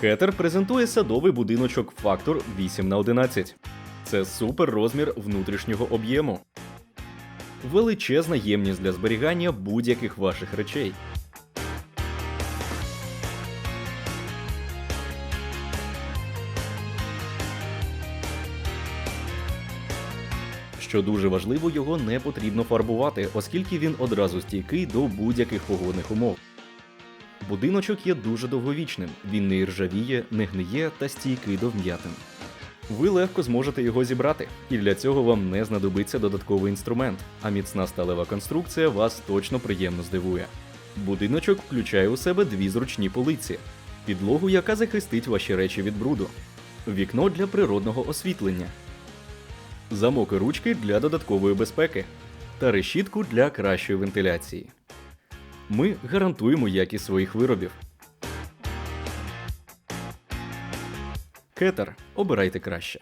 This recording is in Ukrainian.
Кетер презентує садовий будиночок фактор 8 на 11 Це супер розмір внутрішнього об'єму. Величезна ємність для зберігання будь-яких ваших речей. Що дуже важливо, його не потрібно фарбувати, оскільки він одразу стійкий до будь-яких погодних умов. Будиночок є дуже довговічним, він не іржавіє, не гниє та стійкий до вм'ятин. Ви легко зможете його зібрати, і для цього вам не знадобиться додатковий інструмент, а міцна сталева конструкція вас точно приємно здивує. Будиночок включає у себе дві зручні полиці, підлогу, яка захистить ваші речі від бруду, вікно для природного освітлення, замок і ручки для додаткової безпеки та решітку для кращої вентиляції. Ми гарантуємо якість своїх виробів. Кетер. Обирайте краще.